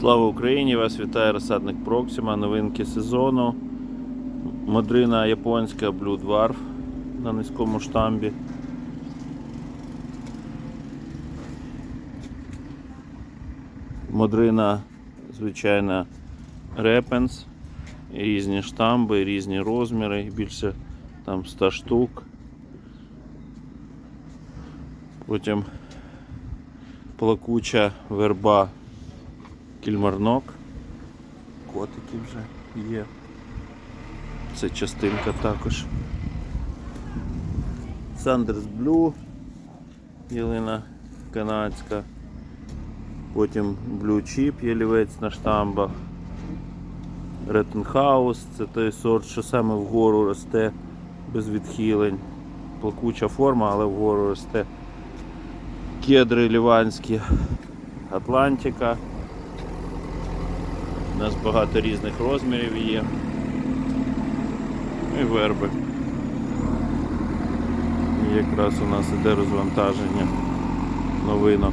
Слава Україні! Вас вітає розсадник Проксима, новинки сезону. Модрина японська Blue Dwarf на низькому штамбі. Модрина звичайна Репенс. Різні штамби, різні розміри, більше там 100 штук. Потім плакуча верба кільмарнок. Котики вже є. Це частинка також. Сандерс Блю, ялина канадська. Потім Blue Chip, ялівець на штамбах. Ретенхаус, це той сорт, що саме вгору росте без відхилень. Плакуча форма, але вгору росте. Кедри ліванські, Атлантика. Нас багато різних розмірів є. І верби. І якраз у нас іде розвантаження новинок.